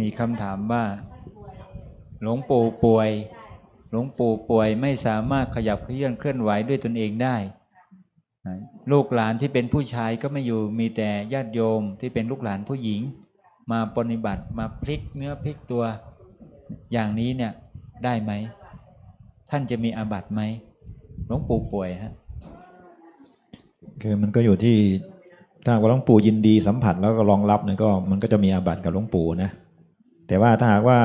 มีคำถามว่า หลวงปู่ป่วย หลวงปู่ป่วยไม่สามารถขยับเขยื่อนเคลื่อนไหวด้วยตนเองได้ ลูกหลานที่เป็นผู้ชายก็ไม่อยู่มีแต่ญาติโยมที่เป็นลูกหลานผู้หญิง มาปฏิบัติมาพลิกเนื้อพลิกตัวอย่างนี้เนี่ยได้ไหม ท่านจะมีอาบัติไหมหลวงปู่ป่วยฮะคือมันก็อยู่ที่ถ้าว่าหลวงปู่ยินดีสัมผัสแล้วก็รองรับเนี่ยก็มันก็จะมีอาบัติกับหลวงปู่นะ แต่ว่าถ้าหากว่า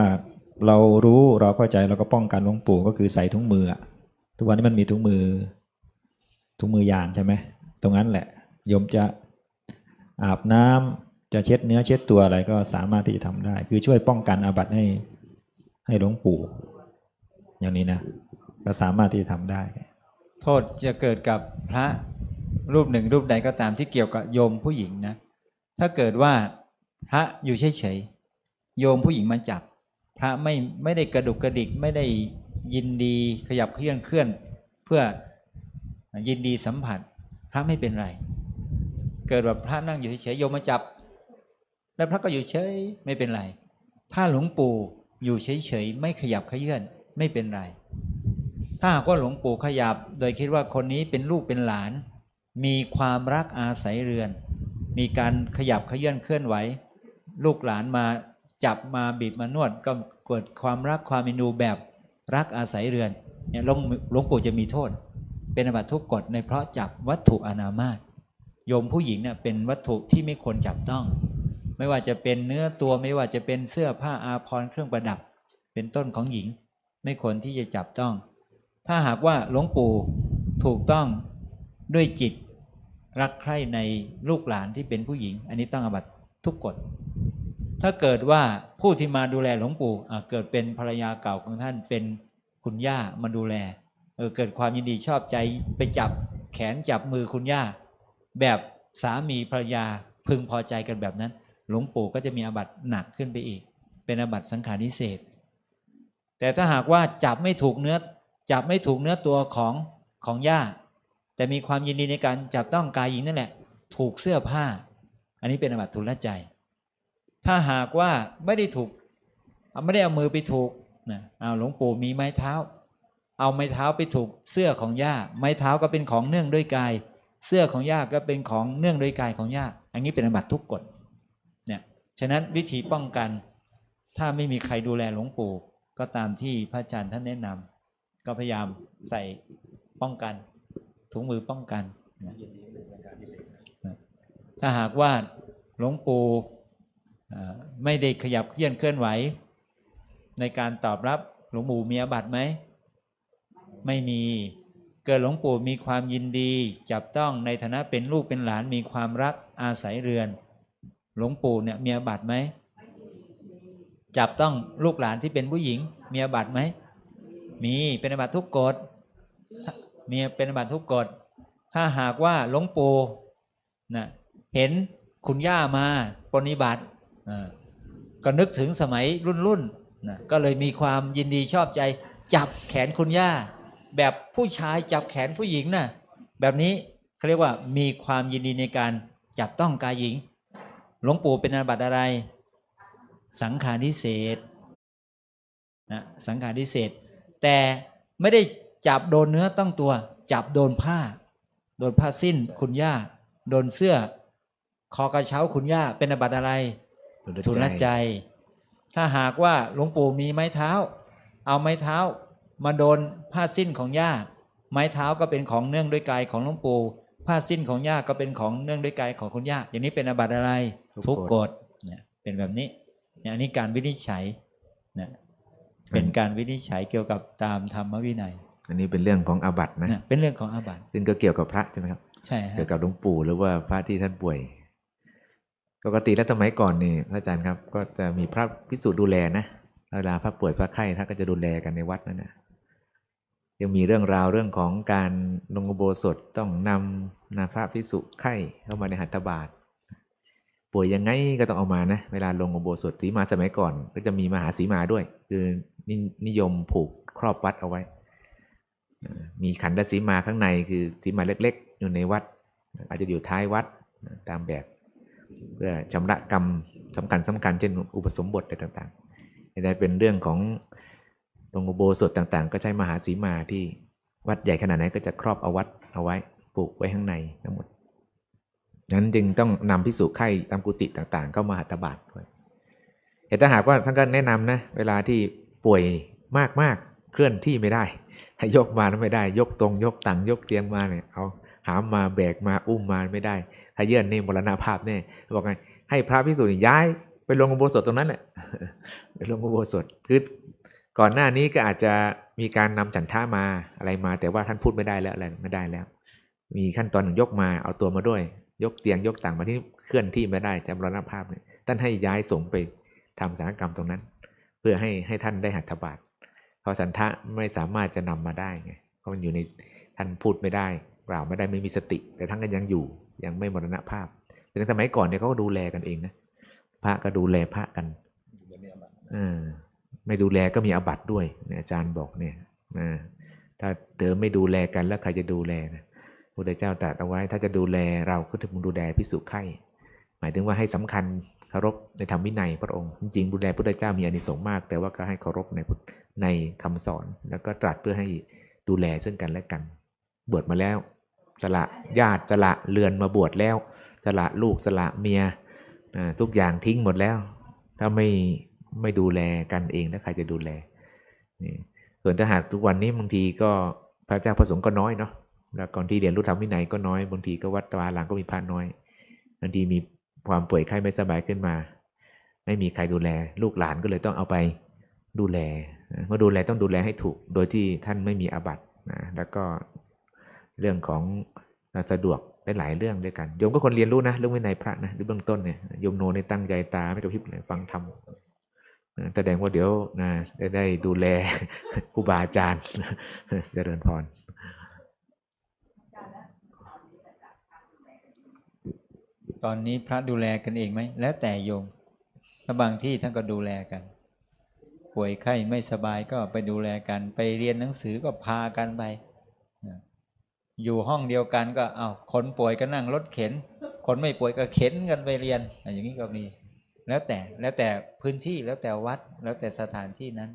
เรารู้เราเข้าใจเราก็ป้องกันหลวงปู่ก็คือใส่ถุงมือทุกวันนี้มันมีถุงมือถุงมือยางใช่ไหมตรงนั้นแหละโยมจะอาบน้ำจะเช็ดเนื้อเช็ดตัวอะไรก็สามารถที่จะทำได้ คือช่วยป้องกันอาบัติให้ให้หลวงปู่ อย่างนี้นะก็สามารถที่จะทำได้ โทษจะเกิดกับพระรูปหนึ่งรูปใดก็ตามที่เกี่ยวกับโยมผู้หญิงนะ ถ้าเกิดว่าพระอยู่เฉยๆ โยมผู้หญิงมาจับ พระไม่ไม่ได้กระดุกกระดิกไม่ได้ยินดีขยับเคลื่อนเคลื่อน เพื่อยินดีสัมผัส พระไม่เป็นไร เกิดแบบพระนั่งอยู่เฉยโยมมาจับ แล้วพระก็อยู่เฉยไม่เป็นไร ถ้าหลวงปู่อยู่เฉยๆไม่ขยับเขยื่อนไม่เป็นไร ถ้าหากว่าหลวงปู่ขยับ โดยคิดว่าคนนี้เป็นลูกเป็นหลาน มีความรักอาศัยเรือน มีการขยับเขยื่อนเคลื่อนไหว ลูกหลานมา จับมาบีบมานวดก็เกิดความรักความเมนูแบบรักอาศัยเรือนเนี่ยหลวงหลวงปู่จะมีโทษ เป็นอาบัติทุกกฎในเพราะจับวัตถุอนามาตโยมผู้หญิงเนี่ยเป็นวัตถุที่ไม่ควรจับต้อง ไม่ว่าจะเป็นเนื้อตัวไม่ว่าจะเป็นเสื้อผ้าอาภรณ์เครื่องประดับ เป็นต้นของหญิง ไม่ควรที่จะจับต้อง ถ้าหากว่าหลวงปู่ถูกต้องด้วยจิต รักใคร่ในลูกหลานที่เป็นผู้หญิง อันนี้ต้องอาบัตทุกกฎ ถ้าเกิดว่าผู้ที่มาดูแลหลวงปู่เกิดเป็นภรรยาเก่าของท่านเป็นคุณย่ามาดูแลเออเกิดความยินดีชอบใจไปจับแขนจับมือคุณย่า แบบสามีภรรยาพึงพอใจกันแบบนั้น หลวงปู่ก็จะมีอาบัติหนักขึ้นไปอีก เป็นอาบัติสังขารนิเศษแต่ถ้าหากว่าจับไม่ถูกเนื้อจับไม่ถูกเนื้อตัวของของย่า แต่มีความยินดีในการจับต้องกายหญิงนั่นแหละ ถูกเสื้อผ้า อันนี้เป็นอาบัติทุลใจ ถ้าหากว่าไม่ได้ถูกไม่ได้เอามือไปถูกนะเอาหลวงปู่มีไม้เท้า เอาไม้เท้าไปถูกเสื้อของย่าไม้เท้าก็เป็นของเนื่องด้วยกาย เสื้อของย่าก็เป็นของเนื่องด้วยกายของย่าอันนี้เป็นอบัติทุกกฎเนี่ยฉะนั้นวิธีป้องกัน ถ้าไม่มีใครดูแลหลวงปู่ก็ตามที่พระอาจารย์ท่านแนะนำก็พยายามใส่ป้องกัน ถุงมือป้องกัน ถ้าหากว่าหลวงปู่ ไม่ได้ขยับเคลื่อนเคลื่อนไหว ในการตอบรับหลวงปู่มีอาบัติไหม ไม่มี เกิดหลวงปู่มีความยินดี จับต้องในฐานะเป็นลูกเป็นหลานมีความรักอาศัยเรือน หลวงปู่เนี่ยมีอาบัติไหม จับต้องลูกหลานที่เป็นผู้หญิง มีอาบัติไหม มีเป็นอาบัติทุกกฎมีเป็นอาบัติทุกกฎถ้าหากว่าหลวงปู่นะเห็นคุณย่ามาปฏิบัติ ก็นึกถึงสมัยรุ่นรุ่นนะก็เลยมีความยินดีชอบใจ จับแขนคุณย่า แบบผู้ชายจับแขนผู้หญิงนะ่ะแบบนี้เขาเรียกว่ามีความยินดีในการจับต้องกายหญิง หลวงปู่เป็นอาบัติอะไร สังขารทิเศษนะสังขารทิเศษ แต่ไม่ได้จับโดนเนื้อต้องตัว จับโดนผ้า โดนผ้าสิ้นคุณย่า โดนเสื้อ คอกระเช้าคุณย่าเป็นอาบัติอะไร ทุนละใจ ถ้าหากว่าหลวงปู่มีไม้เท้า เอาไม้เท้า มาโดนผ้าสิ้นของย่าไม้เท้าก็เป็นของเนื่องด้วยกายของหลวงปู่ผ้าสิ้นของย่าก็เป็นของเนื่องด้วยกายของคุณย่าอย่างนี้เป็นอาบัติอะไร ทุกกฎเนี่ยเป็นแบบนี้เนี่ยอันนี้การวินิจฉัยนะเป็นการวินิจฉัยเกี่ยวกับตามธรรมวินัย อันนี้เป็นเรื่องของอาบัตินะนะเป็นเรื่องของอาบัติซึ่งก็เกี่ยวกับพระใช่ไหมครับ ใช่ฮะเกี่ยวกับหลวงปู่หรือว่าพระที่ท่านป่วย ปกติแล้วสมัยก่อนนี่พระอาจารย์ครับ ก็จะมีพระพิสุดูแลนะเวลาพระป่วยพระไข้ท่านก็จะดูแลกันในวัดนั่นนะยังมีเรื่องราวเรื่องของการลงอุโบสถต้องนำนาพระพิสุไข้เข้ามาในหัตถบาทป่วยยังไงก็ต้องเอามานะ เวลาลงอุโบสถสีมาสมัยก่อน ก็จะมีมหาสีมาด้วย คือนินิยมผูกครอบวัดเอาไว้ มีขันธสีมาข้างในคือสีมาเล็ก ๆ อยู่ในวัด อาจจะอยู่ท้ายวัดตามแบบ เพื่อชำระกรรมสำคัญสำคัญเช่นอุปสมบทอะไรต่างๆได้เป็นเรื่องของตรงอุโบสถต่างๆ ก็ใช้มหาสีมาที่วัดใหญ่ขนาดไหนก็จะครอบเอาวัดเอาไว้ปลูกไว้ข้างในทั้งหมดนั้นจึงต้องนำพิสุไข่ตามกุฏิต่างๆ เข้ามาหัตถบาตด้วยแต่ถ้าหากว่าท่านก็แนะนำนะเวลาที่ป่วยมากๆเคลื่อนที่ไม่ได้ให้ยกมาแล้วไม่ได้ ยกตรงยกตังยกเตียงมาเนี่ยเอาหามมาแบกมาอุ้มมาไม่ได้ ถ้าเยื่อนนี่มรณภาพแน่บอกไงให้พระพิสุนี่ย้ายไปลงอุโบสถตรงนั้นแหละไปลงอุโบสถคือก่อนหน้านี้ก็อาจจะมีการนำฉันท่ามาอะไรมา แต่ว่าท่านพูดไม่ได้แล้วอะไรไม่ได้แล้ว มีขั้นตอนหนึ่งยกมาเอาตัวมาด้วย ยกเตียงยกต่างมาที่เคลื่อนที่ไม่ได้จะมรณภาพเนี่ยท่านให้ย้ายสงฆ์ไปทำสังฆกรรมตรงนั้น เพื่อให้ให้ท่านได้หัตถบาตเพราะสันทะไม่สามารถจะนำมาได้ไงเพราะมันอยู่ในท่านพูดไม่ได้ กล่าวไม่ได้ไม่มีสติ แต่ท่านก็ยังอยู่ยังไม่มรณภาพแต่สมัยก่อนเนี่ยเขาก็ดูแลกันเองนะพระก็ดูแลพระกันอไม่ดูแลก็มีอาบัติด้วยเนี่ยอาจารย์บอกเนี่ยนะถ้าเธอไม่ดูแลกันแล้วใครจะดูแลนะพระพุทธเจ้าตรัสเอาไว้ ถ้าจะดูแลเราก็ถึงดูแลพิสุไข่หมายถึงว่าให้สำคัญเคารพในธรรมวินัยพระองค์ จริงๆดูแลพระพุทธเจ้ามีอานิสงส์มาก แต่ว่าก็ให้เคารพในในคำสอน แล้วก็ตรัสเพื่อให้ดูแลซึ่งกันและกันบวชมาแล้ว สละญาติสละเรือนมาบวชแล้ว สละลูกสละเมียทุกอย่างทิ้งหมดแล้ว ถ้าไม่ไม่ดูแลกันเองแล้วใครจะดูแลนี่ส่วนถ้าหากทุกวันนี้บางทีก็พระเจ้าประสงค์ก็น้อยเนาะแล้วก่อนที่เรียนรู้ธรรมวินัยก็น้อยบางทีก็วัดตวาหลังก็มีพระน้อยบางทีมีความป่วยไข้ไม่สบายขึ้นมา ไม่มีใครดูแล ลูกหลานก็เลยต้องเอาไปดูแลเมื่อดูแลต้องดูแลให้ถูก โดยที่ท่านไม่มีอาบัตินะแล้วก็ เรื่องของสะดวกได้หลายเรื่องด้วยกันโยมก็คนเรียนรู้นะเรื่องวินัยพระนะหรือเบื้องต้นเนี่ยโยมโนในตั้งใจตาไม่กระพริบเลยฟังธรรมแสดงว่าเดี๋ยวนะได้ได้ดูแลครูบาอาจารย์เจริญพรตอนนี้พระดูแลกันเองไหมแล้วแต่โยมถ้าบางที่ท่านก็ดูแลกัน ป่วยไข้ไม่สบายก็ไปดูแลกัน ไปเรียนหนังสือก็พากันไป อยู่ห้องเดียวกันก็เอาคนป่วยก็นั่งรถเข็น คนไม่ป่วยก็เข็นกันไปเรียนอย่างนี้ก็มี แล้วแต่แล้วแต่พื้นที่แล้วแต่วัดแล้วแต่สถานที่นั้น